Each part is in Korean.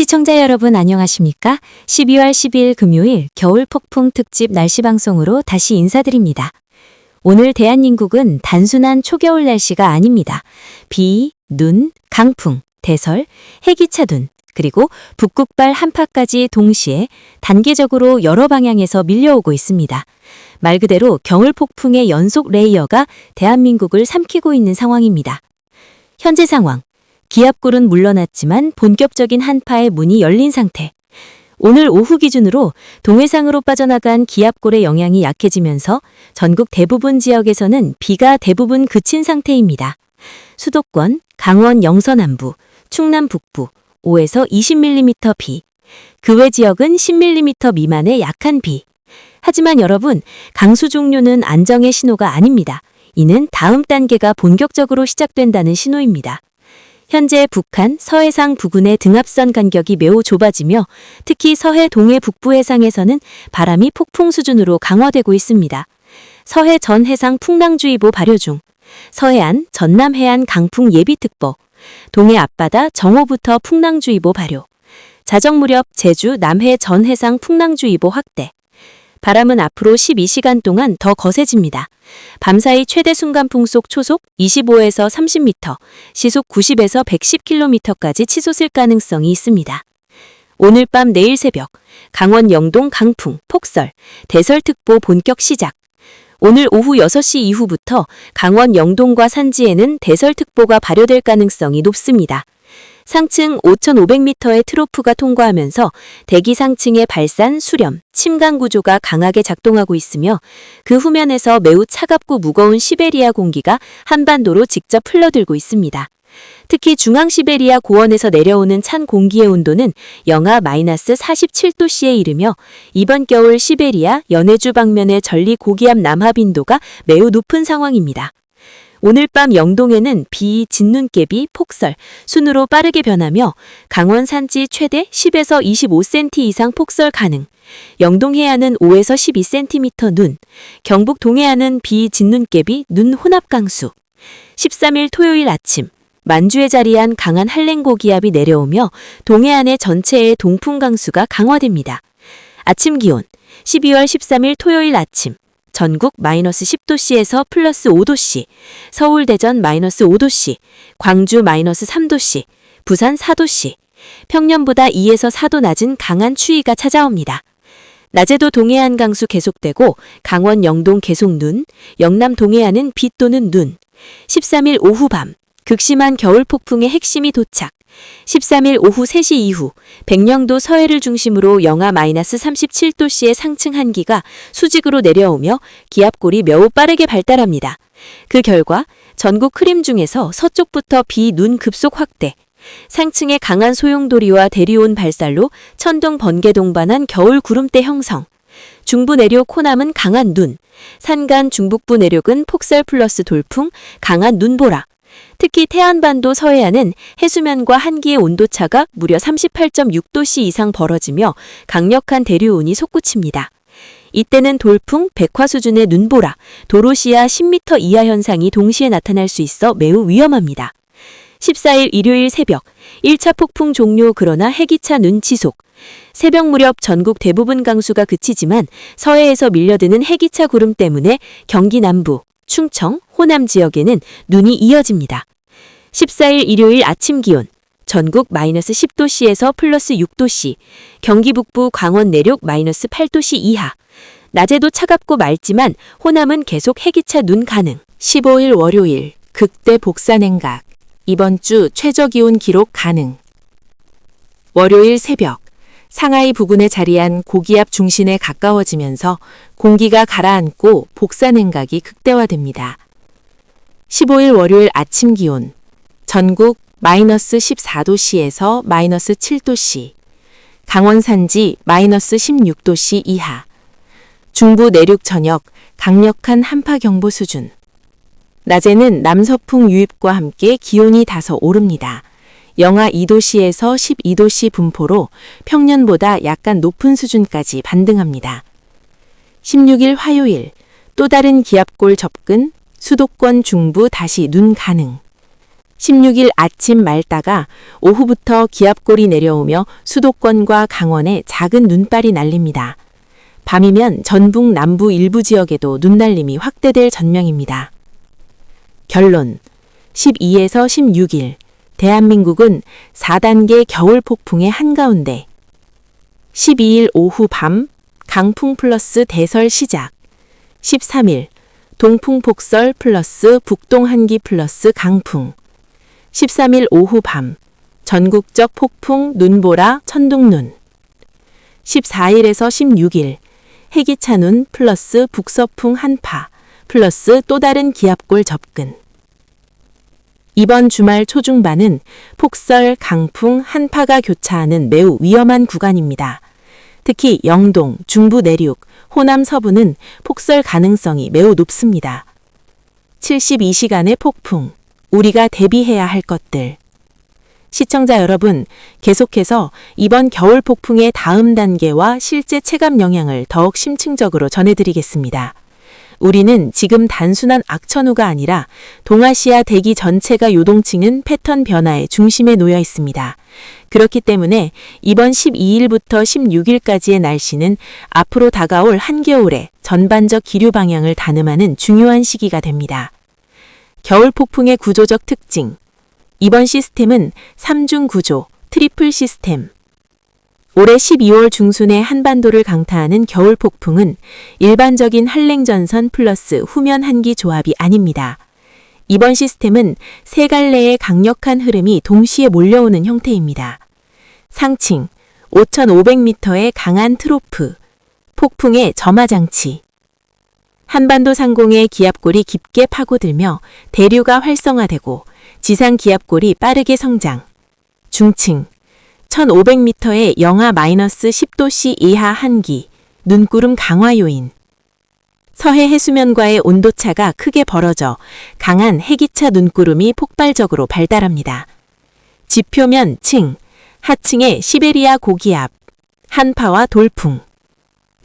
시청자 여러분 안녕하십니까? 12월 12일 금요일 겨울 폭풍 특집 날씨 방송으로 다시 인사드립니다. 오늘 대한민국은 단순한 초겨울 날씨가 아닙니다. 비, 눈, 강풍, 대설, 해기차둔, 그리고 북극발 한파까지 동시에 단계적으로 여러 방향에서 밀려오고 있습니다. 말 그대로 겨울 폭풍의 연속 레이어가 대한민국을 삼키고 있는 상황입니다. 현재 상황. 기압골은 물러났지만 본격적인 한파의 문이 열린 상태. 오늘 오후 기준으로 동해상으로 빠져나간 기압골의 영향이 약해지면서 전국 대부분 지역에서는 비가 대부분 그친 상태입니다. 수도권, 강원 영서남부, 충남 북부 5에서 20mm 비. 그 외 지역은 10mm 미만의 약한 비. 하지만 여러분, 강수 종료는 안정의 신호가 아닙니다. 이는 다음 단계가 본격적으로 시작된다는 신호입니다. 현재 북한 서해상 부근의 등압선 간격이 매우 좁아지며 특히 서해 동해 북부 해상에서는 바람이 폭풍 수준으로 강화되고 있습니다. 서해 전 해상 풍랑주의보 발효 중, 서해안, 전남 해안 강풍 예비특보, 동해 앞바다 정오부터 풍랑주의보 발효, 자정 무렵 제주 남해 전 해상 풍랑주의보 확대, 바람은 앞으로 12시간 동안 더 거세집니다. 밤사이 최대 순간 풍 속 초속 25에서 30m, 시속 90에서 110km까지 치솟을 가능성이 있습니다. 오늘 밤 내일 새벽 강원 영동 강풍, 폭설, 대설특보 본격 시작. 오늘 오후 6시 이후부터 강원 영동과 산지에는 대설특보가 발효될 가능성이 높습니다. 상층 5,500m의 트로프가 통과하면서 대기 상층의 발산, 수렴, 침강 구조가 강하게 작동하고 있으며 그 후면에서 매우 차갑고 무거운 시베리아 공기가 한반도로 직접 흘러들고 있습니다. 특히 중앙 시베리아 고원에서 내려오는 찬 공기의 온도는 영하 마이너스 47도씨에 이르며 이번 겨울 시베리아 연해주 방면의 전리 고기압 남하 빈도가 매우 높은 상황입니다. 오늘 밤 영동에는 비, 진눈깨비, 폭설, 순으로 빠르게 변하며 강원 산지 최대 10에서 25cm 이상 폭설 가능. 영동 해안은 5에서 12cm 눈, 경북 동해안은 비, 진눈깨비, 눈 혼합 강수. 13일 토요일 아침 만주에 자리한 강한 한랭고 기압이 내려오며 동해안의 전체의 동풍 강수가 강화됩니다. 아침 기온 12월 13일 토요일 아침 전국 마이너스 10도씨에서 플러스 5도씨, 서울 대전 마이너스 5도씨, 광주 마이너스 3도씨, 부산 4도씨, 평년보다 2에서 4도 낮은 강한 추위가 찾아옵니다. 낮에도 동해안 강수 계속되고 강원 영동 계속 눈, 영남 동해안은 비 또는 눈. 13일 오후 밤 극심한 겨울 폭풍의 핵심이 도착. 13일 오후 3시 이후 백령도 서해를 중심으로 영하 마이너스 37도씨의 상층 한기가 수직으로 내려오며 기압골이 매우 빠르게 발달합니다. 그 결과 전국 흐림 중에서 서쪽부터 비, 눈 급속 확대, 상층의 강한 소용돌이와 대리온 발살로 천둥 번개 동반한 겨울 구름대 형성, 중부 내륙 호남은 강한 눈, 산간 중북부 내륙은 폭설 플러스 돌풍, 강한 눈보라, 특히 태안반도 서해안은 해수면과 한기의 온도차가 무려 38.6도씨 이상 벌어지며 강력한 대류운이 솟구칩니다. 이때는 돌풍, 백화 수준의 눈보라, 도로시야 10m 이하 현상이 동시에 나타날 수 있어 매우 위험합니다. 14일 일요일 새벽 1차 폭풍 종료 그러나 해기차 눈 지속. 새벽 무렵 전국 대부분 강수가 그치지만 서해에서 밀려드는 해기차 구름 때문에 경기 남부, 충청, 호남 지역에는 눈이 이어집니다. 14일 일요일 아침 기온 전국 마이너스 10도씨에서 플러스 6도씨, 경기 북부 강원 내륙 마이너스 8도씨 이하. 낮에도 차갑고 맑지만 호남은 계속 해기차 눈 가능. 15일 월요일 극대 복사 냉각. 이번 주 최저 기온 기록 가능. 월요일 새벽 상하이 부근에 자리한 고기압 중심에 가까워지면서 공기가 가라앉고 복사 냉각이 극대화됩니다. 15일 월요일 아침 기온 전국 마이너스 14도씨에서 마이너스 7도씨, 강원 산지 마이너스 16도씨 이하, 중부 내륙 전역 강력한 한파 경보 수준. 낮에는 남서풍 유입과 함께 기온이 다소 오릅니다. 영하 2도씨에서 12도씨 분포로 평년보다 약간 높은 수준까지 반등합니다. 16일 화요일 또 다른 기압골 접근, 수도권 중부 다시 눈 가능. 16일 아침 맑다가 오후부터 기압골이 내려오며 수도권과 강원에 작은 눈발이 날립니다. 밤이면 전북 남부 일부 지역에도 눈날림이 확대될 전명입니다. 결론 12에서 16일 대한민국은 4단계 겨울 폭풍의 한가운데 12일 오후 밤 강풍 플러스 대설 시작 13일 동풍 폭설 플러스 북동 한기 플러스 강풍. 13일 오후 밤 전국적 폭풍 눈보라 천둥눈. 14일에서 16일 해기차눈 플러스 북서풍 한파 플러스 또 다른 기압골 접근. 이번 주말 초중반은 폭설, 강풍, 한파가 교차하는 매우 위험한 구간입니다. 특히 영동, 중부 내륙, 호남 서부는 폭설 가능성이 매우 높습니다. 72시간의 폭풍, 우리가 대비해야 할 것들. 시청자 여러분, 계속해서 이번 겨울 폭풍의 다음 단계와 실제 체감 영향을 더욱 심층적으로 전해드리겠습니다. 우리는 지금 단순한 악천후가 아니라 동아시아 대기 전체가 요동치는 패턴 변화의 중심에 놓여 있습니다. 그렇기 때문에 이번 12일부터 16일까지의 날씨는 앞으로 다가올 한겨울의 전반적 기류 방향을 가늠하는 중요한 시기가 됩니다. 겨울 폭풍의 구조적 특징. 이번 시스템은 3중 구조, 트리플 시스템. 올해 12월 중순에 한반도를 강타하는 겨울 폭풍은 일반적인 한랭전선 플러스 후면 한기 조합이 아닙니다. 이번 시스템은 세 갈래의 강력한 흐름이 동시에 몰려오는 형태입니다. 상층 5,500m의 강한 트로프, 폭풍의 점화장치. 한반도 상공의 기압골이 깊게 파고들며 대류가 활성화되고 지상 기압골이 빠르게 성장. 중층 1500m의 영하 마이너스 10도씨 이하 한기, 눈구름 강화 요인. 서해 해수면과의 온도차가 크게 벌어져 강한 해기차 눈구름이 폭발적으로 발달합니다. 지표면 층, 하층의 시베리아 고기압, 한파와 돌풍,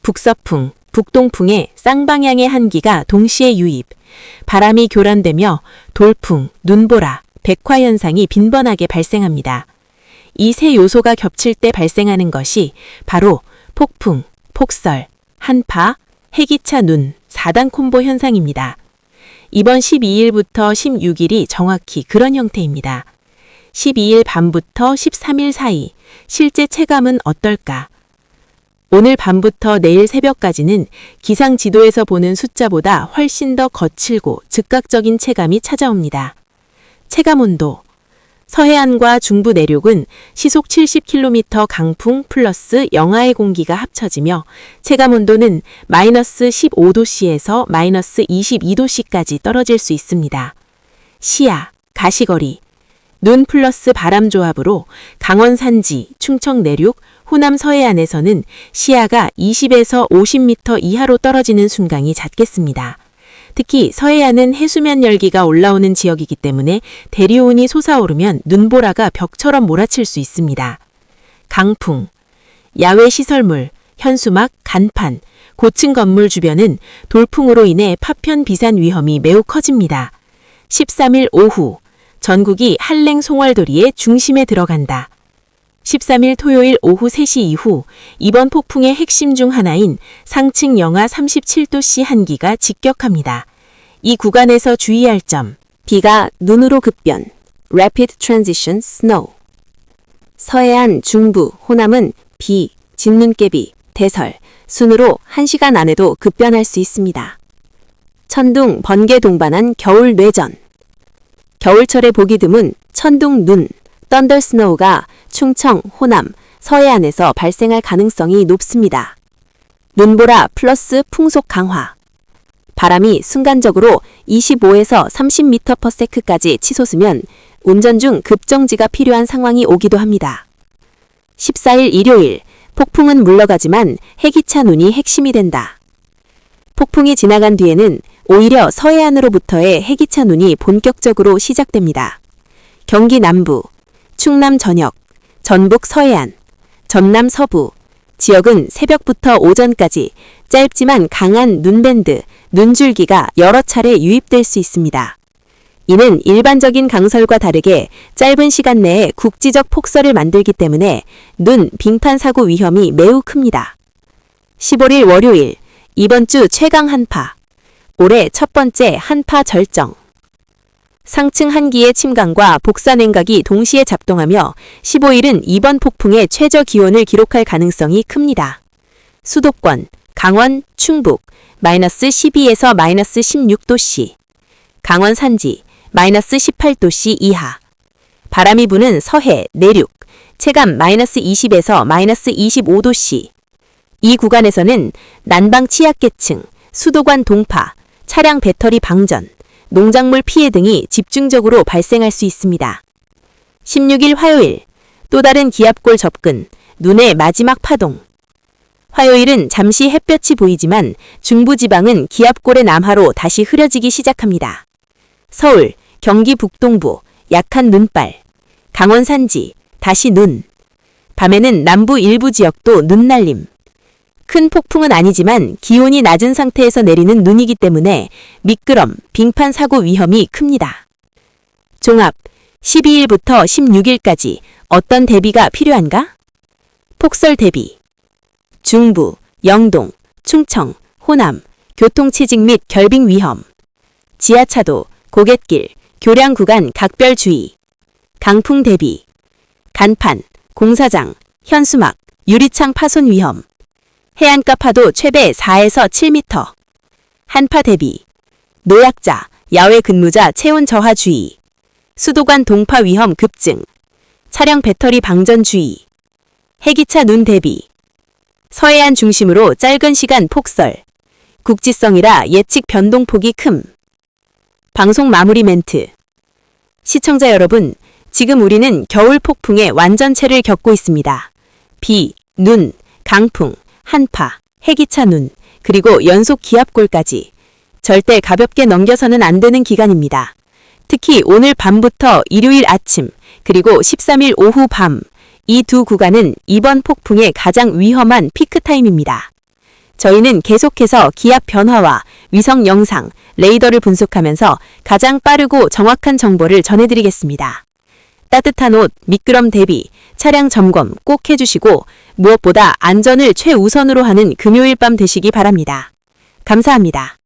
북서풍, 북동풍의 쌍방향의 한기가 동시에 유입, 바람이 교란되며 돌풍, 눈보라, 백화 현상이 빈번하게 발생합니다. 이 세 요소가 겹칠 때 발생하는 것이 바로 폭풍, 폭설, 한파, 해기차 눈, 4단 콤보 현상입니다. 이번 12일부터 16일이 정확히 그런 형태입니다. 12일 밤부터 13일 사이 실제 체감은 어떨까? 오늘 밤부터 내일 새벽까지는 기상 지도에서 보는 숫자보다 훨씬 더 거칠고 즉각적인 체감이 찾아옵니다. 체감 온도. 서해안과 중부 내륙은 시속 70km 강풍 플러스 영하의 공기가 합쳐지며 체감 온도는 마이너스 15도씨에서 마이너스 22도씨까지 떨어질 수 있습니다. 시야, 가시거리, 눈 플러스 바람 조합으로 강원 산지, 충청 내륙, 호남 서해안에서는 시야가 20에서 50m 이하로 떨어지는 순간이 잦겠습니다. 특히 서해안은 해수면 열기가 올라오는 지역이기 때문에 대류온이 솟아오르면 눈보라가 벽처럼 몰아칠 수 있습니다. 강풍, 야외 시설물, 현수막, 간판, 고층 건물 주변은 돌풍으로 인해 파편 비산 위험이 매우 커집니다. 13일 오후 전국이 한랭 송월도리의 중심에 들어간다. 13일 토요일 오후 3시 이후 이번 폭풍의 핵심 중 하나인 상층 영하 37도씨 한기가 직격합니다. 이 구간에서 주의할 점, 비가 눈으로 급변, Rapid Transition Snow. 서해안, 중부, 호남은 비, 진눈깨비, 대설, 순으로 1시간 안에도 급변할 수 있습니다. 천둥, 번개 동반한 겨울 뇌전. 겨울철에 보기 드문 천둥, 눈, 썬더 스노우가 충청, 호남, 서해안에서 발생할 가능성이 높습니다. 눈보라 플러스 풍속 강화. 바람이 순간적으로 25에서 30m/s까지 치솟으면 운전 중 급정지가 필요한 상황이 오기도 합니다. 14일 일요일 폭풍은 물러가지만 해기차 눈이 핵심이 된다. 폭풍이 지나간 뒤에는 오히려 서해안으로부터의 해기차 눈이 본격적으로 시작됩니다. 경기 남부, 충남 전역, 전북 서해안, 전남 서부 지역은 새벽부터 오전까지 짧지만 강한 눈밴드, 눈줄기가 여러 차례 유입될 수 있습니다. 이는 일반적인 강설과 다르게 짧은 시간 내에 국지적 폭설을 만들기 때문에 눈, 빙판 사고 위험이 매우 큽니다. 15일 월요일, 이번 주 최강 한파. 올해 첫 번째 한파 절정. 상층 한기의 침강과 복사 냉각이 동시에 작동하며 15일은 이번 폭풍의 최저 기온을 기록할 가능성이 큽니다. 수도권, 강원, 충북, 마이너스 12에서 마이너스 16도씨. 강원 산지, 마이너스 18도씨 이하. 바람이 부는 서해, 내륙, 체감 마이너스 20에서 마이너스 25도씨. 이 구간에서는 난방 취약계층, 수도관 동파, 차량 배터리 방전, 농작물 피해 등이 집중적으로 발생할 수 있습니다. 16일 화요일, 또 다른 기압골 접근, 눈의 마지막 파동. 화요일은 잠시 햇볕이 보이지만 중부지방은 기압골의 남하로 다시 흐려지기 시작합니다. 서울, 경기 북동부, 약한 눈발, 강원 산지, 다시 눈. 밤에는 남부 일부 지역도 눈 날림. 큰 폭풍은 아니지만 기온이 낮은 상태에서 내리는 눈이기 때문에 미끄럼, 빙판 사고 위험이 큽니다. 종합 12일부터 16일까지 어떤 대비가 필요한가? 폭설 대비 중부, 영동, 충청, 호남, 교통체증 및 결빙 위험 지하차도, 고갯길, 교량 구간 각별 주의 강풍 대비 간판, 공사장, 현수막, 유리창 파손 위험 해안가 파도 최대 4에서 7m. 한파 대비. 노약자, 야외 근무자 체온 저하 주의. 수도관 동파 위험 급증. 차량 배터리 방전 주의. 해기차 눈 대비. 서해안 중심으로 짧은 시간 폭설. 국지성이라 예측 변동폭이 큼. 방송 마무리 멘트. 시청자 여러분, 지금 우리는 겨울 폭풍의 완전체를 겪고 있습니다. 비, 눈, 강풍, 한파, 해기차 눈, 그리고 연속 기압골까지 절대 가볍게 넘겨서는 안 되는 기간입니다. 특히 오늘 밤부터 일요일 아침, 그리고 13일 오후 밤, 이 두 구간은 이번 폭풍의 가장 위험한 피크타임입니다. 저희는 계속해서 기압 변화와 위성 영상, 레이더를 분석하면서 가장 빠르고 정확한 정보를 전해드리겠습니다. 따뜻한 옷, 미끄럼 대비, 차량 점검 꼭 해주시고 무엇보다 안전을 최우선으로 하는 금요일 밤 되시기 바랍니다. 감사합니다.